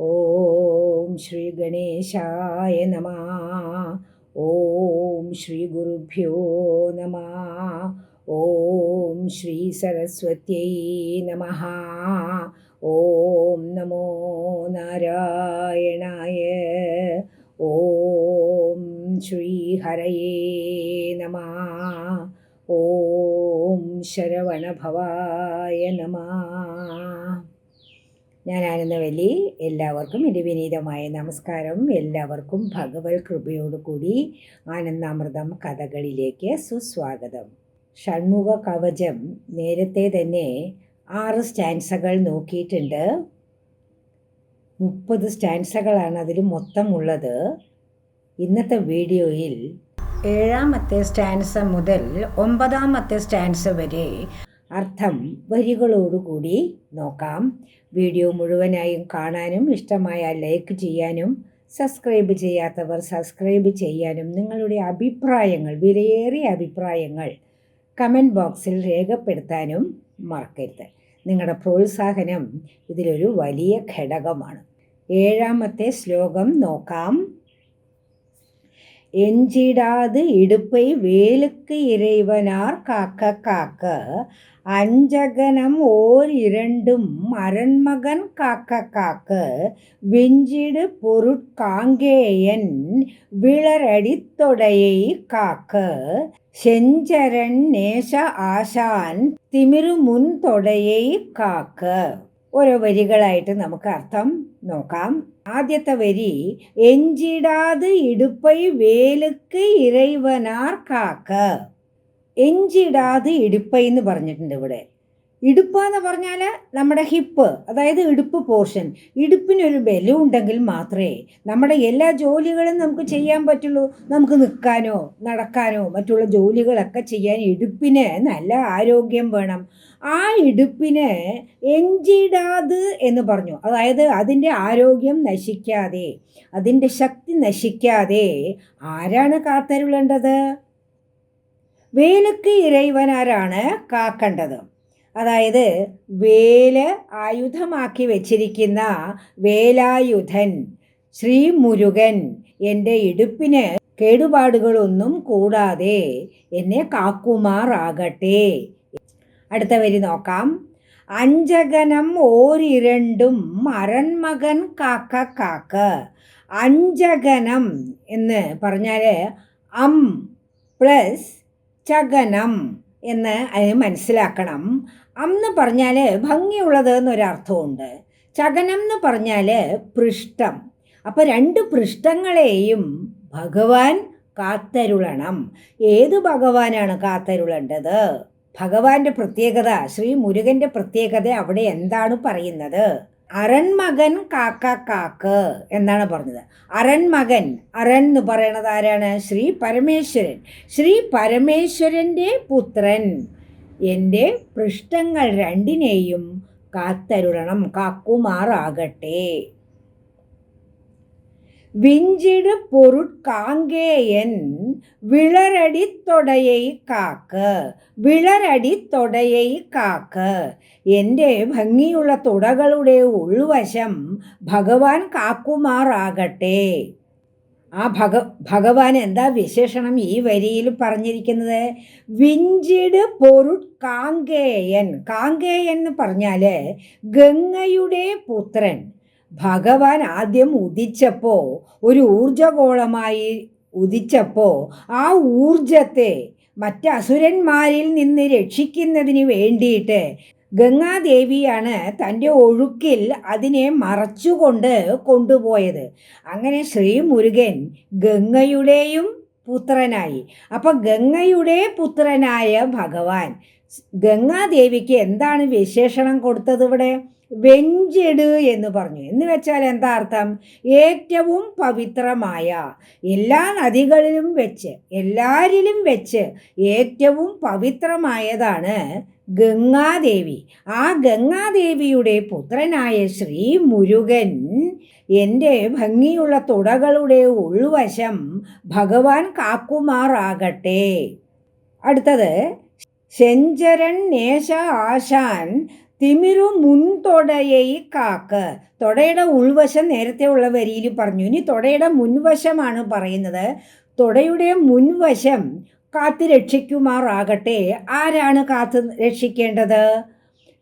ഓം ശ്രീ ഗണേശായ നമ. ഓം ശ്രീ ഗുരുഭ്യോ നമ. ഓം ശ്രീ സരസ്വത്യൈ നമ. ഓം നമോ നാരായണായ. ഓം ശ്രീ ഹരയേ നമ. ഓം ശരവണഭവായ നമ. ഞാൻ ആനന്ദവല്ലി എല്ലാവർക്കും എന്റെ വിനീതമായ നമസ്കാരം. എല്ലാവർക്കും ഭഗവത് കൃപയോടുകൂടി ആനന്ദാമൃതം കഥകളിലേക്ക് സുസ്വാഗതം. ഷൺമുഖ കവചം നേരത്തെ തന്നെ ആറ് സ്റ്റാൻസകൾ നോക്കിയിട്ടുണ്ട്. മുപ്പത് സ്റ്റാൻസകളാണ് അതിൽ മൊത്തം ഉള്ളത് ഇന്നത്തെ വീഡിയോയിൽ ഏഴാമത്തെ സ്റ്റാൻസ മുതൽ ഒമ്പതാമത്തെ സ്റ്റാൻസ വരെ അർത്ഥം വരികളോടുകൂടി നോക്കാം. വീഡിയോ മുഴുവനായും കാണാനും ഇഷ്ടമായ ലൈക്ക് ചെയ്യാനും സബ്സ്ക്രൈബ് ചെയ്യാത്തവർ സബ്സ്ക്രൈബ് ചെയ്യാനും നിങ്ങളുടെ അഭിപ്രായങ്ങൾ വിലയേറിയ അഭിപ്രായങ്ങൾ കമന്റ് ബോക്സിൽ രേഖപ്പെടുത്താനും മറക്കരുത്. നിങ്ങളുടെ പ്രോത്സാഹനം ഇതിലൊരു വലിയ ഘടകമാണ്. ഏഴാമത്തെ ശ്ലോകം നോക്കാം. எஞ்சிடாது இடுப்பை வேலுக்கு இறைவனார் காக்க காக்க. அஞ்சகனம் ஓர் இரண்டும் அரண்மகன் காக்க காக்க. விஞ்சிடு பொருட்காங்கேயன் விளரடித்தொடையை காக்க. செஞ்சரன் நேச ஆசான் திமிரு முன் தொடையை காக்க. ഓരോ വരികളായിട്ട് നമുക്ക് അർത്ഥം നോക്കാം. ആദ്യത്തെ വരി എഞ്ചിടാത് ഇടുപ്പൈ വേലുക്ക് ഇറൈവനാർ കാക്ക. എഞ്ചിടാത് ഇടുപ്പൈ എന്ന് പറഞ്ഞിട്ടുണ്ട് ഇവിടെ. ഇടുപ്പ എന്ന് പറഞ്ഞാൽ നമ്മുടെ ഹിപ്പ് അതായത് ഇടുപ്പ് പോർഷൻ. ഇടുപ്പിനൊരു ബലം ഉണ്ടെങ്കിൽ മാത്രമേ നമ്മുടെ എല്ലാ ജോലികളും നമുക്ക് ചെയ്യാൻ പറ്റുള്ളൂ. നമുക്ക് നിൽക്കാനോ നടക്കാനോ മറ്റുള്ള ജോലികളൊക്കെ ചെയ്യാൻ ഇടുപ്പിന് നല്ല ആരോഗ്യം വേണം. ആ ഇടുപ്പിനെ എഞ്ചിടാത് എന്ന് പറഞ്ഞു. അതായത് അതിന്റെ ആരോഗ്യം നശിക്കാതെ അതിന്റെ ശക്തി നശിക്കാതെ ആരാണ് കാത്തരുളേണ്ടത്? വേലക്ക് ഇറൈവനാരാണ് കാക്കേണ്ടത്? അതായത് വേല ആയുധമാക്കി വെച്ചിരിക്കുന്ന വേലായുധൻ ശ്രീ മുരുകൻ എന്റെ ഇടുപ്പിന് കേടുപാടുകളൊന്നും കൂടാതെ എന്നെ കാക്കുമാറാകട്ടെ. അടുത്ത വരി നോക്കാം. അഞ്ചകനം ഓരിരണ്ടും മരൺമകൻ കാക്ക കാക്ക. അഞ്ചകനം എന്ന് പറഞ്ഞാൽ അം പ്ലസ് ചകനം എന്ന് അതിന് മനസ്സിലാക്കണം. അം എന്ന് പറഞ്ഞാൽ ഭംഗിയുള്ളത് എന്നൊരർത്ഥമുണ്ട് ചകനം എന്ന് പറഞ്ഞാൽ പൃഷ്ഠം. അപ്പോൾ രണ്ട് പൃഷ്ഠങ്ങളെയും ഭഗവാൻ കാത്തരുളണം. ഏത് ഭഗവാനാണ് കാത്തരുളേണ്ടത്? ഭഗവാന്റെ പ്രത്യേകത ശ്രീ മുരുകന്റെ പ്രത്യേകത അവിടെ എന്താണ് പറയുന്നത്? അരൺമകൻ കാക്ക കാക്ക് എന്നാണ് പറഞ്ഞത്. അരൺമകൻ അരൺ എന്ന് പറയുന്നത് ആരാണ്? ശ്രീ പരമേശ്വരൻ. ശ്രീ പരമേശ്വരന്റെ പുത്രൻ. എന്റെ പൃഷ്ഠങ്ങൾ രണ്ടിനെയും കാത്തരുളണം. കാക്കുമാറാകട്ടെ. விஞ்சிடு பொருட்காங்கேயன் விளரடி தொடையை കാക്ക വിളരടി തൊടയെ കാക്ക എൻ്റെ ഭംഗിയുള്ള തുടകളുടെ ഉൾവശം ഭഗവാൻ കാക്കുമാറാകട്ടെ ആ ഭഗ ഭഗവാൻ എന്താ വിശേഷണം ഈ വരിയിൽ പറഞ്ഞിരിക്കുന്നത് വിഞ്ചിട് പൊരുട് കാങ്കേയൻ കാങ്കേയൻ എന്ന് പറഞ്ഞാൽ ഗംഗയുടെ പുത്രൻ ഭഗവാൻ ആദ്യം ഉദിച്ചപ്പോൾ ഒരു ഊർജഗോളമായി ഉദിച്ചപ്പോൾ ആ ഊർജത്തെ മറ്റ് അസുരന്മാരിൽ നിന്ന് രക്ഷിക്കുന്നതിന് വേണ്ടിയിട്ട് ഗംഗാദേവിയാണ് തന്റെ ഒഴുക്കിൽ അതിനെ മറച്ചുകൊണ്ട് കൊണ്ടുപോയത്. അങ്ങനെ ശ്രീ മുരുകൻ ഗംഗയുടെയും പുത്രനായി. അപ്പം ഗംഗയുടെ പുത്രനായ ഭഗവാൻ ഗംഗാദേവിക്ക് എന്താണ് വിശേഷണം കൊടുത്തത് ഇവിടെ? വെഞ്ചെട് എന്ന് പറഞ്ഞു. എന്ന് വെച്ചാൽ എന്താ അർത്ഥം? ഏറ്റവും പവിത്രമായ എല്ലാ നദികളിലും വെച്ച് എല്ലാരിലും വെച്ച് ഏറ്റവും പവിത്രമായതാണ് ഗംഗാദേവി. ആ ഗംഗാദേവിയുടെ പുത്രനായ ശ്രീ മുരുകൻ എന്റെ ഭംഗിയുള്ള തുടകളുടെ ഉൾവശം ഭഗവാൻ കാക്കുമാറാകട്ടെ. അടുത്തത് ശഞ്ചരൻ നേശ ആശാൻ തിമിരു മുൻതൊടയൈ കാക്ക്. തൊടയുടെ ഉൾവശം നേരത്തെ ഉള്ള വരിയിൽ പറഞ്ഞു. ഇനി തൊടയുടെ മുൻവശമാണ് പറയുന്നത്. തൊടയുടെ മുൻവശം കാത്തു രക്ഷിക്കുമാറാകട്ടെ. ആരാണ് കാത്ത് രക്ഷിക്കേണ്ടത്?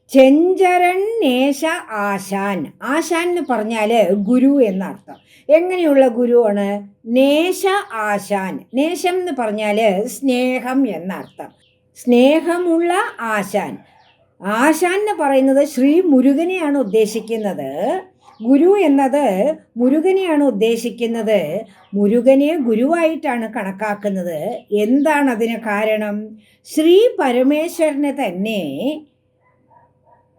ചെഞ്ചരൺ നേശ ആശാൻ. ആശാൻ എന്ന് പറഞ്ഞാൽ ഗുരു എന്നർത്ഥം. എങ്ങനെയുള്ള ഗുരുവാണ്? നേശ ആശാൻ. നേശം എന്ന് പറഞ്ഞാൽ സ്നേഹം എന്നർത്ഥം. സ്നേഹമുള്ള ആശാൻ. ആശാൻ എന്ന് പറയുന്നത് ശ്രീ മുരുകനെയാണ് ഉദ്ദേശിക്കുന്നത്. ഗുരു എന്നത് മുരുകനെയാണ് ഉദ്ദേശിക്കുന്നത്. മുരുകനെ ഗുരുവായിട്ടാണ് കണക്കാക്കുന്നത്. എന്താണ് അതിന് കാരണം? ശ്രീ പരമേശ്വരനെ തന്നെ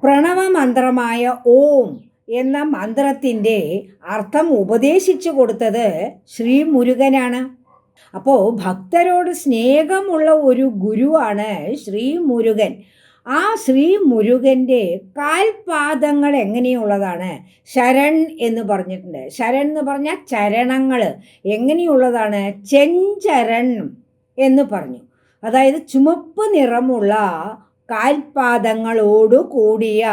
പ്രണവമന്ത്രമായ ഓം എന്ന മന്ത്രത്തിന്റെ അർത്ഥം ഉപദേശിച്ചു കൊടുത്തത് ശ്രീ മുരുകനാണ്. അപ്പോൾ ഭക്തരോട് സ്നേഹമുള്ള ഒരു ഗുരുവാണ് ശ്രീ മുരുകൻ. ആ ശ്രീ മുരുകന്റെ കാൽപാദങ്ങൾ എങ്ങനെയുള്ളതാണ്? ശരൺ എന്ന് പറഞ്ഞിട്ടുണ്ട്. ശരൺ എന്ന് പറഞ്ഞാൽ ചരണങ്ങൾ. എങ്ങനെയുള്ളതാണ്? ചെഞ്ചരൺ എന്ന് പറഞ്ഞു. അതായത് ചുമപ്പ് നിറമുള്ള കാൽപാദങ്ങളോട് കൂടിയ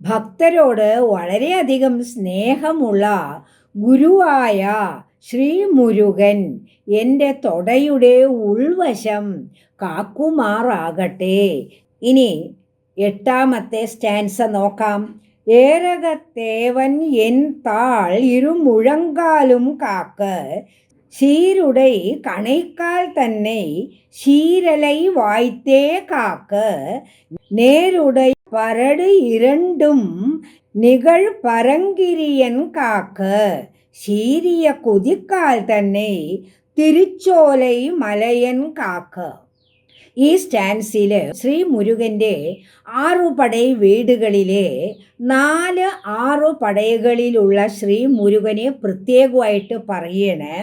ഭക്തരോട് വളരെയധികം സ്നേഹമുള്ള ഗുരുവായ ശ്രീ മുരുകൻ എന്റെ തൊടയുടെ ഉൾവശം കാക്കുമാറാകട്ടെ. ഇനി എട്ടാമത്തെ സ്റ്റാൻസ നോക്കാം ഏറകത്തേവൻ എൻ താൾ ഇരുമുഴങ്കാലും കാക്ക് சீருடை கணைக்கால் தன்னை சீரலை வாய்த்தே காக்க நேருடை பரடு இரண்டும் நிகழ் பரங்கிரியன் காக்க சீரிய குதிக்கால் தன்னை തിരുച്ചോലൈ മലയൻ കാക്ക ഈ സ്റ്റാൻസിൽ ശ്രീ മുരുകന്റെ ആറു പടയ വീടുകളിലെ നാല് ആറു പടയകളിലുള്ള ശ്രീ മുരുകനെ പ്രത്യേകമായിട്ട് പറയണേ.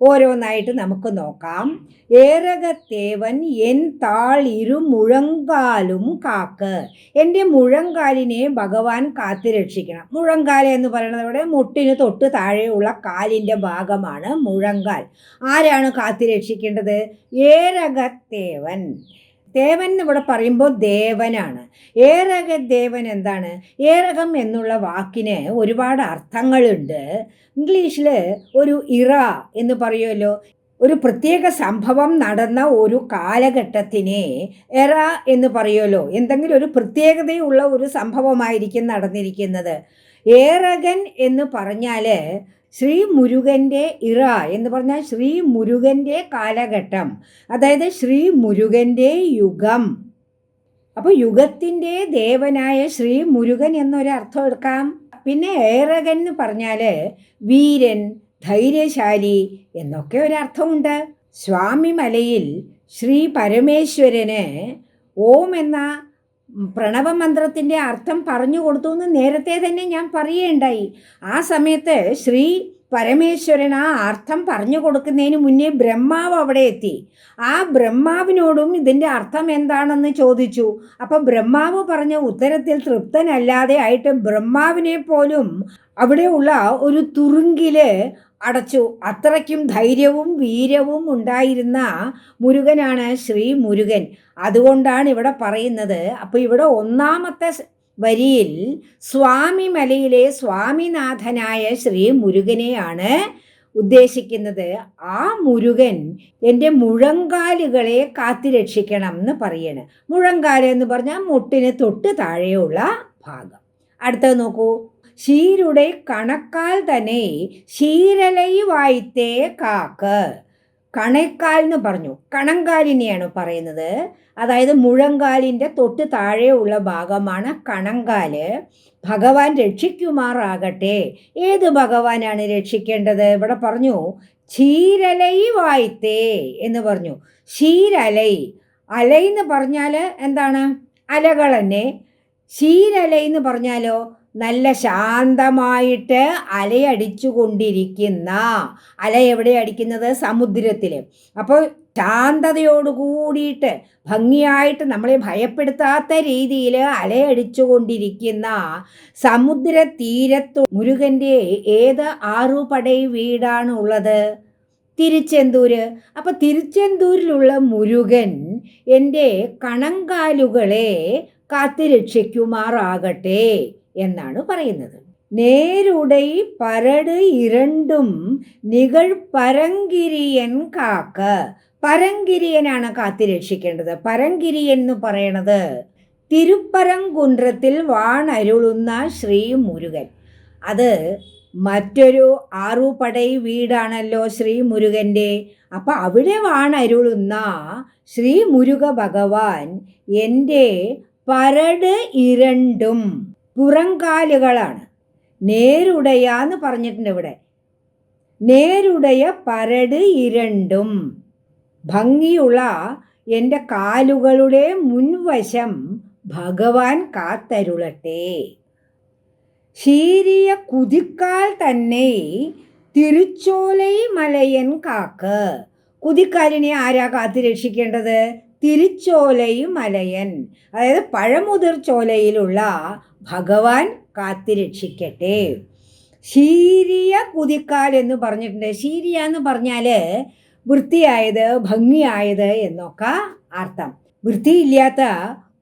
ഓരോന്നായിട്ട് നമുക്ക് നോക്കാം. ഏറകത്തേവൻ എൻ താൾ ഇരു മുഴങ്കാലും കാക്ക്. എന്റെ മുഴങ്കാലിനെ ഭഗവാൻ കാത്തു രക്ഷിക്കണം മുഴങ്കാല എന്ന് പറയുന്നത് മുട്ടിന് തൊട്ട് താഴെയുള്ള കാലിന്റെ ഭാഗമാണ് മുഴങ്കാൽ. ആരാണ് കാത്തു രക്ഷിക്കേണ്ടത് ഏറകത്തേവൻ ദേവൻ ഇവിടെ പറയുമ്പോൾ ദേവനാണ്. ഏറക ദേവൻ എന്താണ്? ഏറകം എന്നുള്ള വാക്കിന് ഒരുപാട് അർത്ഥങ്ങളുണ്ട്. ഇംഗ്ലീഷിൽ ഒരു ഇറ എന്ന് പറയുമല്ലോ. ഒരു പ്രത്യേക സംഭവം നടന്ന ഒരു കാലഘട്ടത്തിനെ എറ എന്ന് പറയുമല്ലോ. എന്തെങ്കിലും ഒരു പ്രത്യേകതയുള്ള ഒരു സംഭവമായിരിക്കും നടന്നിരിക്കുന്നത്. ഏറകൻ എന്ന് പറഞ്ഞാൽ ശ്രീ മുരുകന്റെ ഇറ എന്ന് പറഞ്ഞാൽ ശ്രീ മുരുകന്റെ കാലഘട്ടം. അതായത് ശ്രീ മുരുകന്റെ യുഗം. അപ്പോൾ യുഗത്തിന്റെ ദേവനായ ശ്രീ മുരുകൻ എന്നൊരർത്ഥം എടുക്കാം. പിന്നെ ഏറകൻ എന്ന് പറഞ്ഞാൽ വീരൻ ധൈര്യശാലി എന്നൊക്കെ ഒരർത്ഥമുണ്ട് സ്വാമിമലയിൽ ശ്രീ പരമേശ്വരന് ഓം എന്ന പ്രണവമന്ത്രത്തിന്റെ അർത്ഥം പറഞ്ഞു കൊടുത്തു എന്ന് നേരത്തെ തന്നെ ഞാൻ പറയുകയുണ്ടായി. ആ സമയത്ത് ശ്രീ പരമേശ്വരൻ ആ അർത്ഥം പറഞ്ഞു കൊടുക്കുന്നതിന് മുന്നേ ബ്രഹ്മാവ് അവിടെ എത്തി. ആ ബ്രഹ്മാവിനോടും ഇതിന്റെ അർത്ഥം എന്താണെന്ന് ചോദിച്ചു. അപ്പം ബ്രഹ്മാവ് പറഞ്ഞ ഉത്തരത്തിൽ തൃപ്തനല്ലാതെ ആയിട്ട് ബ്രഹ്മാവിനെ പോലും അവിടെയുള്ള ഒരു തുറുങ്കിൽ അടച്ചു. അത്രയ്ക്കും ധൈര്യവും വീര്യവും ഉണ്ടായിരുന്ന മുരുകനാണ് ശ്രീ മുരുകൻ. അതുകൊണ്ടാണ് ഇവിടെ പറയുന്നത്. അപ്പോൾ ഇവിടെ ഒന്നാമത്തെ വരിയിൽ സ്വാമി മലയിലെ സ്വാമിനാഥനായ ശ്രീ മുരുകനെയാണ് ഉദ്ദേശിക്കുന്നത്. ആ മുരുകൻ എന്റെ മുഴങ്കാലുകളെ കാത്തിരക്ഷിക്കണം എന്ന് പറയണ്. മുഴങ്കാൽ എന്ന് പറഞ്ഞാൽ മുട്ടിന് തൊട്ട് താഴെയുള്ള ഭാഗം. അടുത്തത് നോക്കൂ. ശീരുടെ കണക്കാൽ തന്നെ ശീരലൈ വായിത്തേ കാക്ക്. കണക്കാൽ എന്ന് പറഞ്ഞു. കണങ്കാലിനെയാണ് പറയുന്നത്. അതായത് മുഴങ്കാലിന്റെ തൊട്ട് താഴെയുള്ള ഭാഗമാണ് കണങ്കാൽ. ഭഗവാൻ രക്ഷിക്കുമാറാകട്ടെ. ഏത് ഭഗവാനാണ് രക്ഷിക്കേണ്ടത്? ഇവിടെ പറഞ്ഞു ക്ഷീരലൈ വായിത്തേ എന്ന് പറഞ്ഞു. ക്ഷീരലൈ അലൈ എന്ന് പറഞ്ഞാൽ എന്താണ്? അലകൾ തന്നെ. ക്ഷീരലൈ എന്ന് പറഞ്ഞാലോ? നല്ല ശാന്തമായിട്ട് അലയടിച്ചു കൊണ്ടിരിക്കുന്ന അല എവിടെ അടിക്കുന്നത്? സമുദ്രത്തിൽ അപ്പോൾ ശാന്തതയോട് കൂടിയിട്ട് ഭംഗിയായിട്ട് നമ്മളെ ഭയപ്പെടുത്താത്ത രീതിയിൽ അലയടിച്ചു കൊണ്ടിരിക്കുന്ന സമുദ്ര തീരത്തു മുരുകന്റെ ഏത് ആറുപടൈ വീടാണ് ഉള്ളത്? തിരുച്ചെന്തൂര്. അപ്പം തിരുച്ചെന്തൂരിലുള്ള മുരുകൻ എന്റെ കണങ്കാലുകളെ കാത്തുരക്ഷിക്കുമാറാകട്ടെ. എന്നാണ് പറയുന്നത്. നേരുടൈ പരട് ഇരണ്ടും നികൾ പരങ്കിരിയൻ കാക്ക. പരങ്കിരിയനാണ് കാത്തുരക്ഷിക്കേണ്ടത് പരങ്കിരിയൻ എന്ന് പറയണത് തിരുപ്പരങ്കുன்றത്തിൽ വാണരുളുന്ന ശ്രീ മുരുകൻ അത് മറ്റൊരു ആറുപടൈ വീടാണല്ലോ ശ്രീ മുരുകന്റെ അപ്പം അവിടെ വാണരുളുന്ന ശ്രീ മുരുക ഭഗവാൻ എന്റെ പരട് ഇരണ്ടും പുറങ്കാലുകളാണ് നേരുടയ എന്ന് പറഞ്ഞിട്ടുണ്ട് ഇവിടെ. നേരുടയ പരട് ഇരണ്ടും ഭംഗിയുള്ള എന്റെ കാലുകളുടെ മുൻവശം ഭഗവാൻ കാത്തരുളട്ടെ. ശീരിയ കുതിക്കാൽ തന്നെ തിരുച്ചോലൈ മലയൻ കാക്ക്. കുതിക്കാലിനെ ആരാ കാത്തു രക്ഷിക്കേണ്ടത് തിരുച്ചോലൈ അലയൻ. അതായത് പഴമുതിർ ചോലയിലുള്ള ഭഗവാൻ കാത്തിരക്ഷിക്കട്ടെ. ശീരിയ കുതിക്കാൽ എന്ന് പറഞ്ഞിട്ടുണ്ട്. ശീരിയ എന്ന് പറഞ്ഞാൽ വൃത്തിയായത് ഭംഗിയായത് എന്നൊക്കെ അർത്ഥം. വൃത്തിയില്ലാത്ത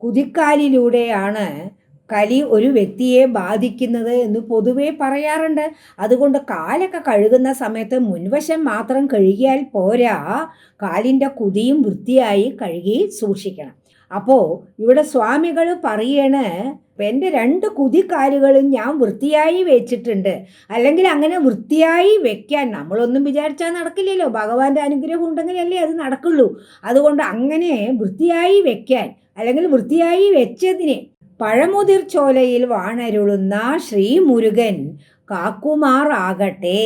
കുതിക്കാലിലൂടെയാണ് കലി ഒരു വ്യക്തിയെ ബാധിക്കുന്നത് എന്ന് പൊതുവേ പറയാറുണ്ട്. അതുകൊണ്ട് കാലൊക്കെ കഴുകുന്ന സമയത്ത് മുൻവശം മാത്രം കഴുകിയാൽ പോരാ കാലിന്റെ കുതിയും വൃത്തിയായി കഴുകി സൂക്ഷിക്കണം. അപ്പോൾ ഇവിടെ സ്വാമികൾ പറയണ എന്റെ രണ്ട് കുതിക്കാലുകളും ഞാൻ വൃത്തിയായി വെച്ചിട്ടുണ്ട്. അല്ലെങ്കിൽ അങ്ങനെ വൃത്തിയായി വെക്കാൻ നമ്മളൊന്നും വിചാരിച്ചാൽ നടക്കില്ലല്ലോ. ഭഗവാന്റെ അനുഗ്രഹം ഉണ്ടെങ്കിലല്ലേ അത് നടക്കുള്ളൂ. അതുകൊണ്ട് അങ്ങനെ വൃത്തിയായി വെക്കാൻ അല്ലെങ്കിൽ വൃത്തിയായി വെച്ചതിനെ പഴമുതിർ ചോലയിൽ വാണരുളുന്ന ശ്രീ മുരുകൻ കാക്കുമാറാകട്ടെ.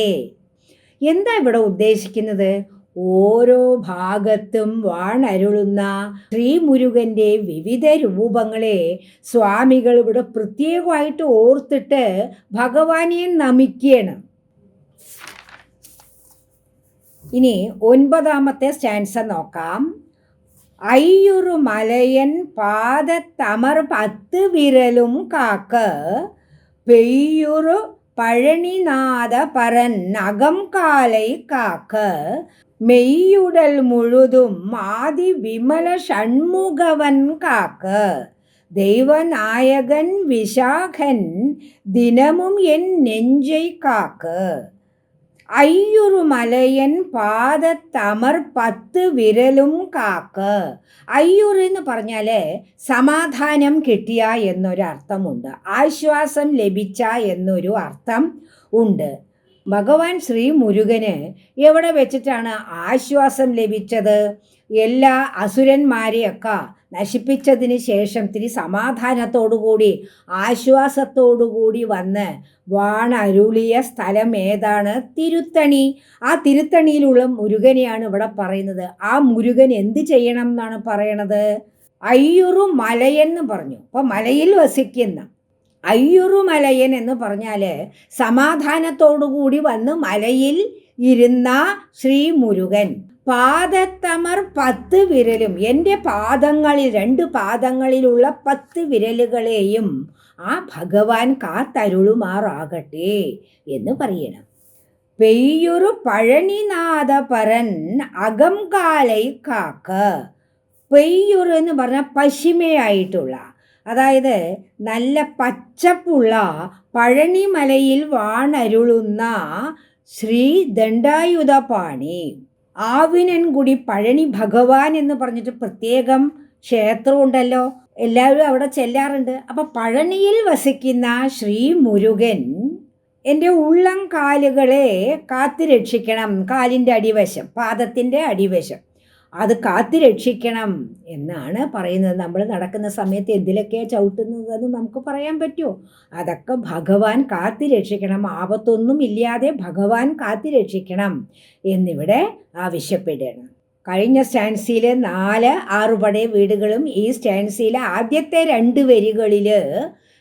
എന്താ ഇവിടെ ഉദ്ദേശിക്കുന്നത്? ഓരോ ഭാഗത്തും വാണരുളുന്ന ശ്രീമുരുകന്റെ വിവിധ രൂപങ്ങളെ സ്വാമികൾ ഇവിടെ പ്രത്യേകമായിട്ട് ഓർത്തിട്ട് ഭഗവാനെ നമിക്കുകയാണ്. ഇനി ഒൻപതാമത്തെ സ്റ്റാൻസ നോക്കാം. ஐயுறு மலையன் பாதத்தமர் பத்து விரலும் காக்க பெய்யுறு பழனிநாத பரன் நகம் காலை காக்க மெய்யுடல் முழுதும் ஆதி விமல சண்முகவன் காக்க தெய்வநாயகன் விஷாகன் தினமும் என் நெஞ்சை காக்க. ഐയുറുമലയൻ പാദത്തമർ പത്ത് വിരലും കാക്ക്. അയ്യൂർ എന്ന് പറഞ്ഞാൽ സമാധാനം കിട്ടിയ എന്നൊരർത്ഥമുണ്ട്. ആശ്വാസം ലഭിച്ച എന്നൊരു അർത്ഥം ഉണ്ട്. ഭഗവാൻ ശ്രീ മുരുകന് എവിടെ വെച്ചിട്ടാണ് ആശ്വാസം ലഭിച്ചത്? എല്ലാ അസുരന്മാരെയൊക്കെ നശിപ്പിച്ചതിന് ശേഷം തിരി സമാധാനത്തോടുകൂടി ആശ്വാസത്തോടുകൂടി വന്ന് വാണരുളിയ സ്ഥലം ഏതാണ്? തിരുത്തണി. ആ തിരുത്തണിയിലുള്ള മുരുകനെയാണ് ഇവിടെ പറയുന്നത്. ആ മുരുകൻ എന്ത് ചെയ്യണം എന്നാണ് പറയണത്? അയ്യുറു മലയെന്ന് പറഞ്ഞു. അപ്പോൾ മലയിൽ വസിക്കുന്ന അയ്യുറു മലയൻ എന്ന് പറഞ്ഞാൽ സമാധാനത്തോടുകൂടി വന്ന് മലയിൽ ഇരുന്ന ശ്രീ മുരുകൻ. പാദത്തമർ പത്ത് വിരലും. എന്റെ പാദങ്ങളിൽ രണ്ട് പാദങ്ങളിലുള്ള പത്ത് വിരലുകളെയും ആ ഭഗവാൻ കാത്തരുളുമാറാകട്ടെ എന്ന് പറയണം. പെയ്യൊരു പഴനിനാഥപരൻ അകം കാലൈ കാക്ക. പെയ്യൊരു എന്ന് പറഞ്ഞാൽ പശിമയായിട്ടുള്ള അതായത് നല്ല പച്ചപ്പുള്ള പഴനിമലയിൽ വാണരുളുന്ന ശ്രീ ദണ്ഡായുധപാണി ആവിനൻകുടി പഴനി ഭഗവാൻ എന്ന് പറഞ്ഞിട്ട് പ്രത്യേകം ക്ഷേത്രമുണ്ടല്ലോ. എല്ലാവരും അവിടെ ചെല്ലാറുണ്ട്. അപ്പം പഴനിയിൽ വസിക്കുന്ന ശ്രീ മുരുകൻ എന്റെ ഉള്ളം കാലുകളെ കാത്തു രക്ഷിക്കണം കാലിന്റെ അടിവശം പാദത്തിന്റെ അടിവശം. അത് കാത്തു രക്ഷിക്കണം എന്നാണ് പറയുന്നത്. നമ്മൾ നടക്കുന്ന സമയത്ത് എന്തിലൊക്കെയാണ് ചവിട്ടുന്നതെന്ന് നമുക്ക് പറയാൻ പറ്റുമോ? അതൊക്കെ ഭഗവാൻ കാത്തു രക്ഷിക്കണം. ആപത്തൊന്നും ഇല്ലാതെ ഭഗവാൻ കാത്തു രക്ഷിക്കണം എന്നിവിടെ ആവശ്യപ്പെടുകയാണ്. കഴിഞ്ഞ സ്റ്റാൻസിയിൽ നാല് ആറുപടയ വീടുകളും ഈ സ്റ്റാൻസിയിലെ ആദ്യത്തെ രണ്ട് വരികളിൽ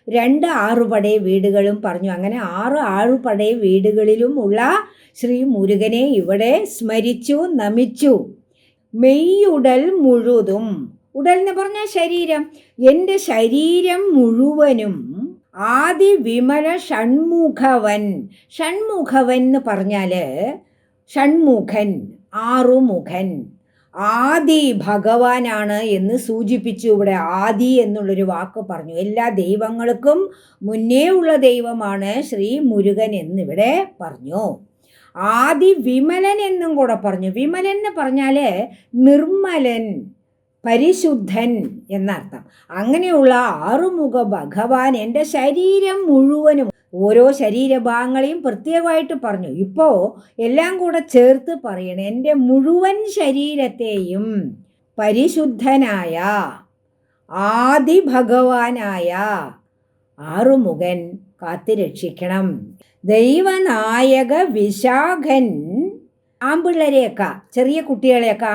രണ്ട് ആറുപടയ വീടുകളും പറഞ്ഞു. അങ്ങനെ ആറ് ആറുപടയ വീടുകളിലും ഉള്ള ശ്രീ മുരുകനെ ഇവിടെ സ്മരിച്ചു നമിച്ചു. മെയ്യുടൽ മുഴുതും. ഉടൽ എന്ന് പറഞ്ഞാൽ ശരീരം. എന്റെ ശരീരം മുഴുവനും ആദി വിമല ഷൺമുഖവൻ. ഷൺമുഖവൻ എന്ന് പറഞ്ഞാൽ ഷൺമുഖൻ ആറുമുഖൻ. ആദി ഭഗവാനാണ് എന്ന് സൂചിപ്പിച്ചു. ഇവിടെ ആദി എന്നുള്ളൊരു വാക്ക് പറഞ്ഞു. എല്ലാ ദൈവങ്ങൾക്കും മുന്നേ ഉള്ള ദൈവമാണ് ശ്രീ മുരുകൻ എന്നിവിടെ പറഞ്ഞു. ആദി വിമലൻ എന്നും കൂടെ പറഞ്ഞു. വിമലൻ എന്ന് പറഞ്ഞാൽ നിർമ്മലൻ പരിശുദ്ധൻ എന്നർത്ഥം. അങ്ങനെയുള്ള ആറുമുഖ ഭഗവാൻ എന്റെ ശരീരം മുഴുവനും ഓരോ ശരീരഭാഗങ്ങളെയും പ്രത്യേകമായിട്ട് പറഞ്ഞു. ഇപ്പോൾ എല്ലാം കൂടെ ചേർത്ത് പറയണം എന്റെ മുഴുവൻ ശരീരത്തെയും പരിശുദ്ധനായ ആദി ഭഗവാനായ ആറുമുഖൻ കാത്തുരക്ഷിക്കണം. ദൈവനായക വിശാഖൻ ആമ്പിള്ളരെയൊക്കെ ചെറിയ കുട്ടികളെയൊക്കെ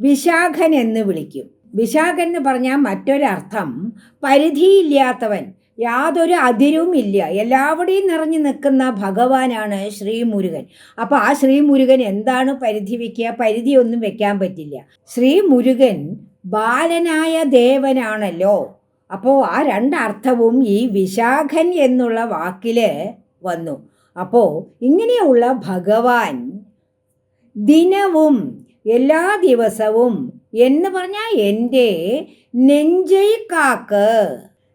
വിശാഖൻ എന്ന് വിളിക്കും. വിശാഖൻ എന്ന് പറഞ്ഞാൽ മറ്റൊരർത്ഥം പരിധിയില്ലാത്തവൻ യാതൊരു അതിരും ഇല്ല എല്ലാവിടെയും നിറഞ്ഞു നിൽക്കുന്ന ഭഗവാനാണ് ശ്രീ മുരുകൻ അപ്പോൾ ആ ശ്രീ മുരുകൻ എന്താണ് പരിധി വെക്കുക പരിധിയൊന്നും വെക്കാൻ പറ്റില്ല. ശ്രീ മുരുകൻ ബാലനായ ദേവനാണല്ലോ. അപ്പോൾ ആ രണ്ടർത്ഥവും ഈ വിശാഖൻ എന്നുള്ള വാക്കിൽ വന്നു. അപ്പോൾ ഇങ്ങനെയുള്ള ഭഗവാൻ ദിനവും എല്ലാ ദിവസവും എന്ന് പറഞ്ഞാൽ എന്റെ നെഞ്ചൈ കാക്ക്.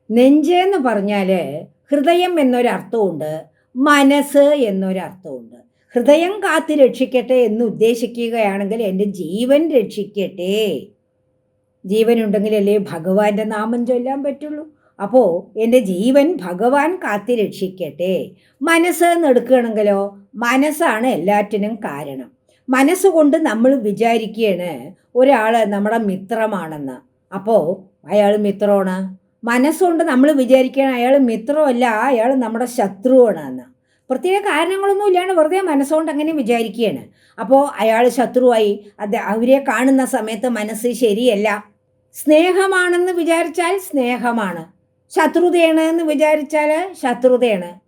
നെഞ്ചെന്ന് പറഞ്ഞാൽ ഹൃദയം എന്നൊരർത്ഥമുണ്ട് മനസ്സ് എന്നൊരർത്ഥമുണ്ട് ഹൃദയം കാത്ത് രക്ഷിക്കട്ടെ എന്ന് ഉദ്ദേശിക്കുകയാണെങ്കിൽ എന്റെ ജീവൻ രക്ഷിക്കട്ടെ. ജീവനുണ്ടെങ്കിലല്ലേ ഭഗവാന്റെ നാമം ചൊല്ലാൻ പറ്റുള്ളൂ? അപ്പോൾ എന്റെ ജീവൻ ഭഗവാൻ കാത്തിരക്ഷിക്കട്ടെ മനസ്സ് എടുക്കുകയാണെങ്കിലോ മനസ്സാണ് എല്ലാറ്റിനും കാരണം. മനസ്സുകൊണ്ട് നമ്മൾ വിചാരിക്കുകയാണ് ഒരാൾ നമ്മുടെ മിത്രമാണെന്ന്. അപ്പോൾ അയാൾ മിത്രമാണ്. മനസ്സുകൊണ്ട് നമ്മൾ വിചാരിക്കുകയാണ് അയാൾ മിത്രമല്ല അയാൾ നമ്മുടെ ശത്രുവാണ് എന്ന് പ്രത്യേക കാരണങ്ങളൊന്നും ഇല്ലാണ്ട് വെറുതെ മനസ്സുകൊണ്ട് അങ്ങനെ വിചാരിക്കുകയാണ് അപ്പോൾ അയാൾ ശത്രുവായി. അത് അവരെ കാണുന്ന സമയത്ത് മനസ്സ് ശരിയല്ല. സ്നേഹമാണെന്ന് വിചാരിച്ചാൽ സ്നേഹമാണ്. ശത്രുതയാണ് എന്ന് വിചാരിച്ചാൽ ശത്രുതയാണ്.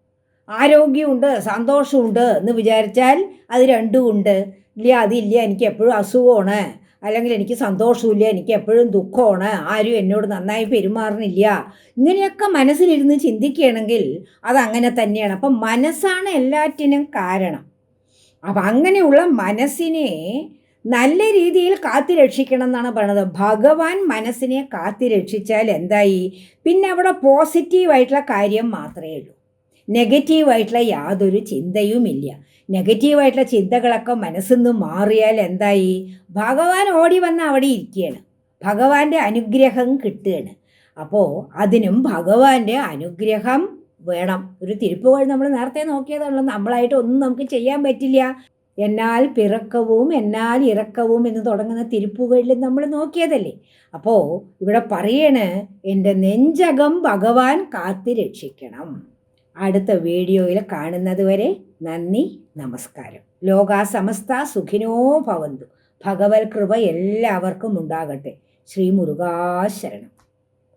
ആരോഗ്യമുണ്ട് സന്തോഷമുണ്ട് എന്ന് വിചാരിച്ചാൽ അത് രണ്ടും ഉണ്ട്. ഇല്ല അതില്ല എനിക്ക് എപ്പോഴും അസുഖമാണ്. അല്ലെങ്കിൽ എനിക്ക് സന്തോഷമില്ല എനിക്ക് എപ്പോഴും ദുഃഖമാണ്. ആരും എന്നോട് നന്നായി പെരുമാറുന്നില്ല. ഇങ്ങനെയൊക്കെ മനസ്സിലിരുന്ന് ചിന്തിക്കുകയാണെങ്കിൽ അതങ്ങനെ തന്നെയാണ്. അപ്പം മനസ്സാണ് എല്ലാറ്റിനും കാരണം. അപ്പം അങ്ങനെയുള്ള മനസ്സിനെ നല്ല രീതിയിൽ കാത്തി രക്ഷിക്കണം എന്നാണ് പറയുന്നത് ഭഗവാൻ മനസ്സിനെ കാത്തി രക്ഷിച്ചാൽ എന്തായി? പിന്നെ അവിടെ പോസിറ്റീവായിട്ടുള്ള കാര്യം മാത്രമേ ഉള്ളൂ. നെഗറ്റീവായിട്ടുള്ള യാതൊരു ചിന്തയുമില്ല. നെഗറ്റീവായിട്ടുള്ള ചിന്തകളൊക്കെ മനസ്സിൽ നിന്ന് മാറിയാൽ എന്തായി? ഭഗവാൻ ഓടി വന്ന് അവിടെ ഇരിക്കുകയാണ്. ഭഗവാന്റെ അനുഗ്രഹം കിട്ടുകയാണ്. അപ്പോൾ അതിനും ഭഗവാന്റെ അനുഗ്രഹം വേണം. ഒരു തിരുപ്പുകൾ നമ്മൾ നേരത്തെ നോക്കിയതാണല്ലോ നമ്മളായിട്ട് ഒന്നും നമുക്ക് ചെയ്യാൻ പറ്റില്ല. എന്നാൽ പിറക്കവും എന്നാൽ ഇറക്കവും എന്ന് തുടങ്ങുന്ന തിരുപ്പുകളിൽ നമ്മൾ നോക്കിയതല്ലേ? അപ്പോൾ ഇവിടെ പറയണ് എന്റെ നെഞ്ചകം ഭഗവാൻ കാത്തി രക്ഷിക്കണം. അടുത്ത വീഡിയോയിൽ കാണുന്നത് വരെ നന്ദി നമസ്കാരം. ലോകാ സമസ്ത സുഖിനോ ഭവന്തു. ഭഗവത് കൃപ എല്ലാവർക്കും ഉണ്ടാകട്ടെ. ശ്രീ മുരുകാശരണം.